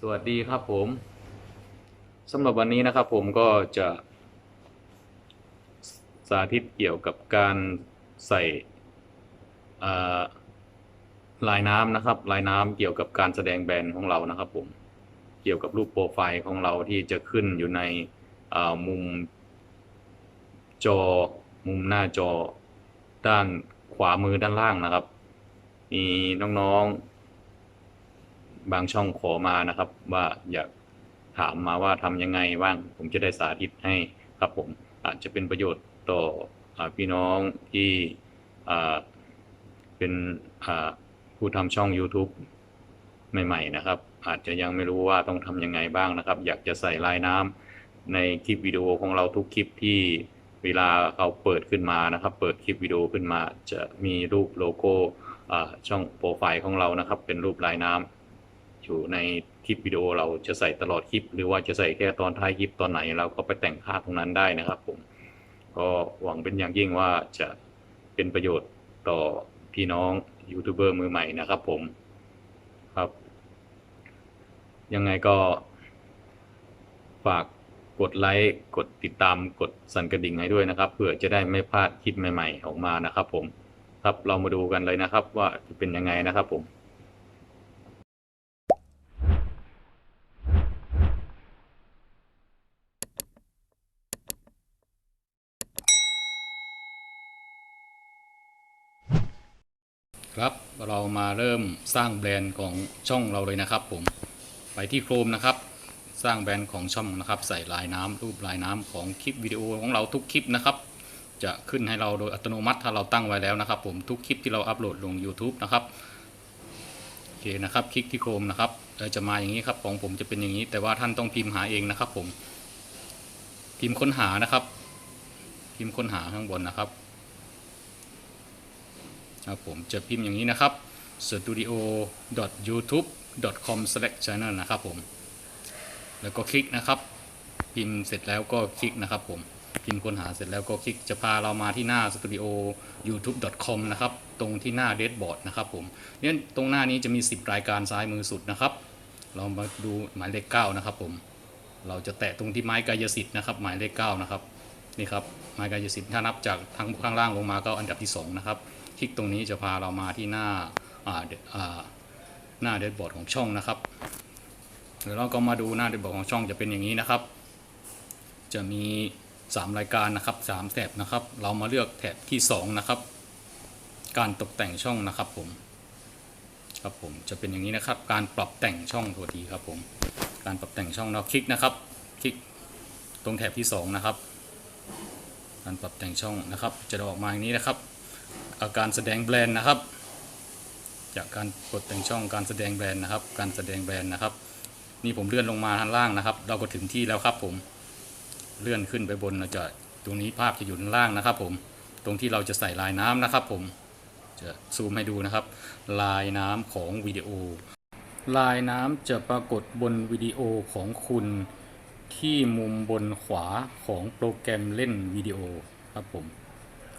สวัสดีครับผมสำหรับวันนี้นะครับผมก็จะสาธิตเกี่ยวกับการใส่ลายน้ำนะครับลายน้ำเกี่ยวกับการแสดงแบรนด์ของเรานะครับผมเกี่ยวกับรูปโปรไฟล์ของเราที่จะขึ้นอยู่ในมุมจอมุมหน้าจอด้านขวามือด้านล่างนะครับ มีน้องๆ บางช่องขอมานะครับ ว่าอยากถามมาว่าทำยังไงบ้าง ผมจะได้สาธิตให้ครับผมอาจจะเป็นประโยชน์ต่ออพี่น้องที่เป็นผู้ทำช่อง YouTube ใหม่ ๆ นะครับ อาจจะยังไม่รู้ว่าต้องทำยังไงบ้างนะครับ อยากจะใส่ลายน้ำในคลิปวิดีโอของเราทุกคลิปที่เวลาเขาเปิดขึ้นมานะครับ เปิดคลิปวิดีโอขึ้นมา จะมีรูปโลโก้ช่องโปรไฟล์ของเรานะครับ เป็นรูปลายน้ำ อยู่ในคลิปวิดีโอเราจะใส่ตลอดคลิป หรือว่าจะใส่แค่ตอนท้ายคลิปตอนไหน เราก็ไปแต่งภาตรงนั้นได้นะครับผมก็หวังเป็นอย่างยิ่งว่าจะเป็นประโยชน์ต่อพี่น้องยูทูบเบอร์มือใหม่นะครับผมครับ ยังไงก็ ฝากกดไลค์กดติดตามกดสั่นกระดิ่งให้ด้วยนะครับเผื่อจะได้ไม่พลาดคลิปใหม่ ๆ ออกมานะครับ ผมครับเรามาดูกันเลยนะครับ ว่าจะเป็นยังไงนะครับผม ครับเรามาเริ่มสร้างแบรนด์ของช่องเราเลยนะครับผมไปที่โครมนะครับ สร้างแบรนด์ของช่องนะครับ ใส่ลายน้ำรูปลายน้ำของคลิปวิดีโอของเราทุกคลิปนะครับ จะขึ้นให้เราโดยอัตโนมัติถ้าเราตั้งไว้แล้วนะครับ ผมทุกคลิปที่เราอัปโหลดลง YouTube นะครับโอเคนะครับคลิกที่โครมนะครับจะมาอย่างนี้ครับของผมจะเป็นอย่างนี้ แต่ว่าท่านต้องพิมพ์หาเองนะครับ ผม พิมพ์ค้นหานะครับ พิมพ์ค้นหาข้างบนนะครับ ครับผมจะพิมพ์อย่างนี้นะครับ studio.youtube.com/channel นะครับผม แล้วก็คลิกนะครับ พิมพ์เสร็จแล้วก็คลิกนะครับผม พิมพ์ค้นหาเสร็จแล้วก็คลิกจะพาเรามาที่หน้า studio youtube.com นะครับ ตรงที่หน้า dashboard นะครับผมเนี่ยตรงหน้านี้จะมี 10 รายการซ้ายมือสุดนะครับ เรามาดูหมายเลข9นะครับผม เราจะแตะตรงที่ไม้กายสิทธิ์นะครับ หมายเลข9นะครับ นี่ครับไม้กายสิทธิ์ถ้านับจากทางข้างล่างลงมาก็อันดับที่ 2 นะครับ คลิกตรงนี้จะพาเรามาที่หน้าอ่าเดอ่าหน้าเดชบอร์ดของช่องนะครับเดี๋ยวเราก็มาดูหน้าเดชบอร์ดของช่องจะเป็นอย่างนี้นะครับ จะมี 3 รายการนะครับ3แถบนะครับ เรามาเลือกแถบที่ 2 นะครับ การตกแต่งช่องนะครับผมครับผมจะเป็นอย่างนี้นะครับ การปรับแต่งช่องตัวทีครับผมการปรับแต่งช่องเราคลิกนะครับ คลิกตรงแถบที่ 2 นะครับ การปรับแต่งช่องนะครับ จะออกมาอย่างนี้นะครับ อาการแสดงแบรนด์นะครับ จากการกดแต่งช่องการแสดงแบรนด์นะครับ การแสดงแบรนด์นะครับ นี่ผมเลื่อนลงมาทางล่างนะครับ เราก็ถึงที่แล้วครับผมเลื่อนขึ้นไปบนเราจะตรงนี้ภาพจะอยู่ด้านล่างนะครับผมตรงที่เราจะใส่ลายน้ำนะครับผมจะซูมให้ดูนะครับ ลายน้ำของวิดีโอ ลายน้ำจะปรากฏบนวิดีโอของคุณ ที่มุมบนขวาของโปรแกรมเล่นวิดีโอครับผม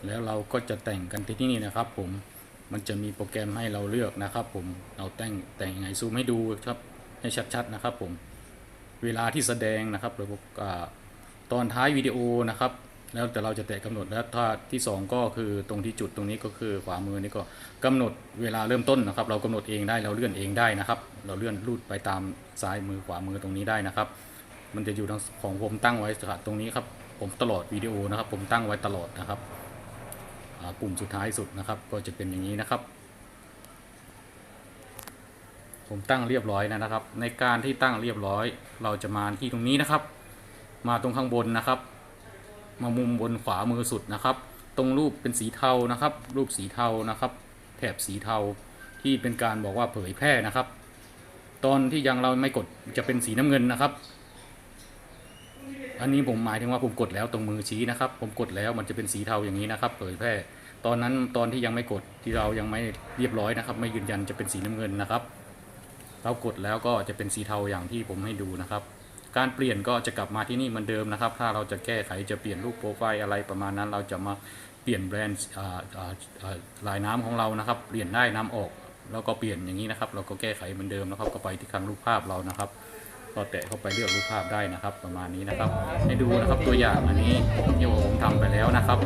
แล้วเราก็จะแต่งกันที่นี่นะครับผมมันจะมีโปรแกรมให้เราเลือกนะครับผมเราแต่งแต่งยังไงซูมให้ดูครับให้ชัดๆนะครับผมเวลาที่แสดงนะครับหรือว่าตอนท้ายวิดีโอนะครับ แล้วแต่เราจะแตะกำหนดแล้วถ้าที่สองก็คือตรงที่จุดตรงนี้ก็คือขวามือนี่ก็กำหนดเวลาเริ่มต้นนะครับ เรากำหนดเองได้เราเลื่อนเองได้นะครับ เราเลื่อนลูดไปตามซ้ายมือขวามือตรงนี้ได้นะครับ มันจะอยู่ทางของผมตั้งไว้ตรงนี้ครับ ผมตลอดวิดีโอนะครับ ผมตั้งไว้ตลอดนะครับปุ่มสุดท้ายสุดนะครับ ก็จะเป็นอย่างนี้นะครับ ผมตั้งเรียบร้อยแล้วนะครับ ในการที่ตั้งเรียบร้อย เราจะมาที่ตรงนี้นะครับ มาตรงข้างบนนะครับ มามุมบนขวามือสุดนะครับ ตรงรูปเป็นสีเทานะครับ รูปสีเทานะครับ แถบสีเทาที่เป็นการบอกว่าเผยแพร่นะครับ ตอนที่ยังเราไม่กดจะเป็นสีน้ำเงินนะครับ อันนี้ผมหมายถึงว่าผมกดแล้วตรงมือชี้นะครับ ผมกดแล้วมันจะเป็นสีเทาอย่างนี้นะครับ เผยแพร่ ตอนนั้นตอนที่ยังไม่กดที่เรายังไม่เรียบร้อยนะครับ ไม่ยืนยันจะเป็นสีน้ำเงินนะครับ เรากดแล้วก็จะเป็นสีเทาอย่างที่ผมให้ดูนะครับ การเปลี่ยนก็จะกลับมาที่นี่เหมือนเดิมนะครับ ถ้าเราจะแก้ไขจะเปลี่ยนรูปโปรไฟล์อะไรประมาณนั้น เราจะมาเปลี่ยนแบรนด์อ่าอ่าอ่าลายน้ำของเรานะครับ เปลี่ยนได้น้ำออกแล้วก็เปลี่ยนอย่างนี้นะครับ เราก็แก้ไขเหมือนเดิมนะครับ ก็ไปที่คลังรูปภาพเรานะครับ ก็แตะเข้าไปเลือกรูปภาพได้นะครับ ประมาณนี้นะครับ ให้ดูนะครับตัวอย่างอันนี้ที่ผมทำไปแล้วนะครับ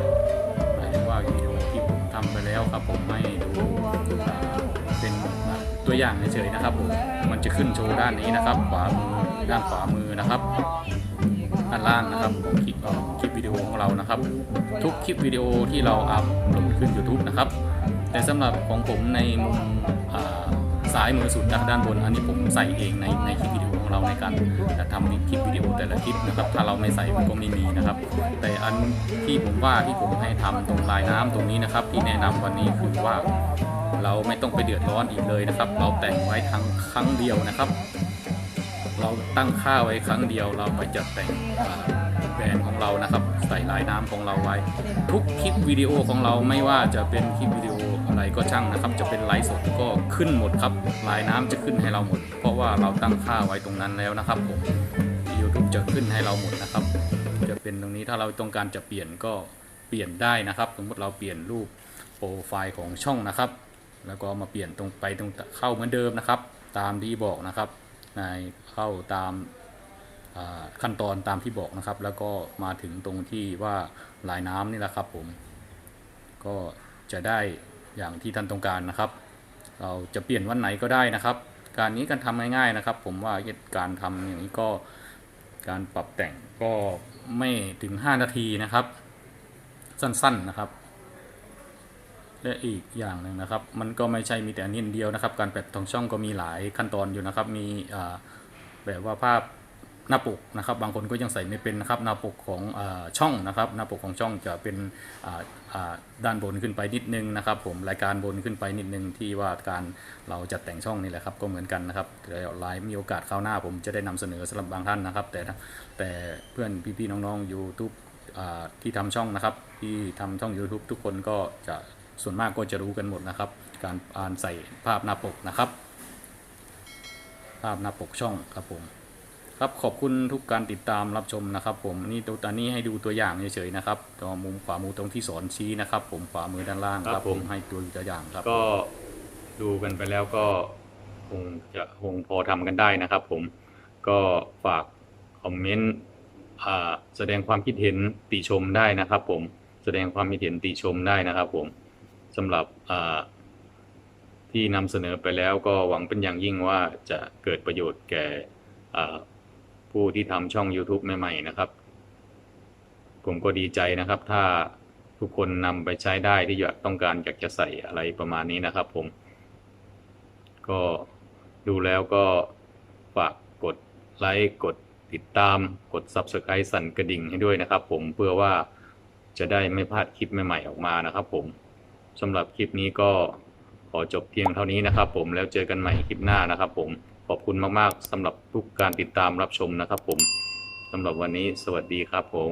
หมายถึงว่าวิดีโอที่ผมทำไปแล้วครับ ผมให้ดูเป็นตัวอย่างเฉยๆนะครับผมมันจะขึ้นโชว์ด้านนี้นะครับ ขวามือด้านขวามือนะครับด้านล่างนะครับของคลิปเอ่อคลิปวิดีโอของเรานะครับ ทุกคลิปวิดีโอที่เราอัพลดขึ้น YouTube นะครับ แต่สำหรับของผมในมุมอ่าซ้ายมือสุดด้านบน อันนี้ผมใส่เองในในคลิปวิดีโอ เราในการทำคลิปวิดีโอแต่ละคลิปนะครับถ้าเราไม่ใส่มันก็ไม่มีนะครับ แต่อันที่ผมว่าที่ผมให้ทำตรงลายน้ำตรงนี้นะครับ ที่แนะนำวันนี้คือว่าเราไม่ต้องไปเดือดร้อนอีกเลยนะครับ เราแต่งไว้ทั้งครั้งเดียวนะครับ เราตั้งค่าไว้ครั้งเดียว เราไปจัดแต่งแบรนด์ของเรานะครับ ใส่ลายน้ำของเราไว้ ทุกคลิปวิดีโอของเราไม่ว่าจะเป็นคลิปวิดีโอ อะไรก็ช่างนะครับ จะเป็นไลฟ์สดก็ขึ้นหมดครับลายน้ำจะขึ้นให้เราหมด เพราะว่าเราตั้งค่าไว้ตรงนั้นแล้วนะครับผม YouTube จะขึ้นให้เราหมดนะครับ จะเป็นตรงนี้ถ้าเราต้องการจะเปลี่ยนก็เปลี่ยนได้นะครับ สมมติเราเปลี่ยนรูปโปรไฟล์ของช่องนะครับ แล้วก็มาเปลี่ยนตรงไปตรงเข้าเหมือนเดิมนะครับ ตามที่บอกนะครับ ในเข้าตามขั้นตอนตามที่บอกนะครับ แล้วก็มาถึงตรงที่ว่าลายน้ำนี่แหละครับผมก็จะได้ อย่างที่ท่านต้องการนะครับ เราจะเปลี่ยนวันไหนก็ได้นะครับ การนี้การทำง่ายๆนะครับ ผมว่าการทำอย่างนี้ก็การปรับแต่งก็ไม่ถึง 5 นาทีนะครับ สั้นๆนะครับ และอีกอย่างหนึ่งนะครับ มันก็ไม่ใช่มีแต่อันนี้นเดียวนะครับ การแปะทองช่องก็มีหลายขั้นตอนอยู่นะครับ มีแบบว่าภาพ หน้าปกนะครับ บางคนก็ยังใส่ไม่เป็นนะครับหน้าปกของอช่องนะครับ หน้าปกของช่องจะเป็นด้านบนขึ้นไปนิดนึงนะครับ ผมรายการบนขึ้นไปนิดนึงที่ว่าการเราจัดแต่งช่องนี่แหละครับก็เหมือนกันนะครับเดี๋ยวไลฟ์มีโอกาสคราวหน้า ผมจะได้นำเสนอสำหรับบางท่านนะครับ แต่แต่เพื่อนพี่ๆน้องๆ YouTube อ่าที่ทำช่องนะครับ ที่ทำช่อง YouTube ทุกคนก็จะส่วนมากก็จะรู้กันหมดนะครับ การอ่านใส่ภาพหน้าปกนะครับ ภาพหน้าปกช่องครับผม ครับขอบคุณทุกการติดตามรับชมนะครับ ผมนี่ตัวตอนนี้ให้ดูตัวอย่างเฉยๆนะครับตรงมุมขวามือตรงที่สอนชี้นะครับ ผมขวามือด้านล่างคครัรับบผผม มให้ตัวตัวอย่างครับ ก็ดูกันไปแล้วก็คงจะคงพอทำกันได้นะครับผมก็ฝากคอมเมนต์อ่าแสดงความคิดเห็นติชมได้นะครับผมแสดงความคิดเห็นติชมได้นะครับผมสำหรับอ่าที่นำเสนอไปแล้วก็หวังเป็นอย่างยิ่งว่าจะเกิดประโยชน์แก่อ่า ผู้ที่ทำช่อง YouTube ใหม่ๆนะครับ ผมก็ดีใจนะครับ ถ้าทุกคนนำไปใช้ได้ที่อยากต้องการอยากจะใส่อะไรประมาณนี้นะครับ ผม ก็ดูแล้วก็ฝากกดไลค์กดติดตามกด Subscribe สั่นกระดิ่งให้ด้วยนะครับ ผมเพื่อว่าจะได้ไม่พลาดคลิปใหม่ๆออกมานะครับ ผมสำหรับคลิปนี้ก็ขอจบเพียงเท่านี้นะครับ ผมแล้วเจอกันใหม่คลิปหน้านะครับ ผม อบคุณมาก ๆสำหรับทุกการติดตามรับชมนะครับผมสำหรับวันนี้สวัสดีครับผม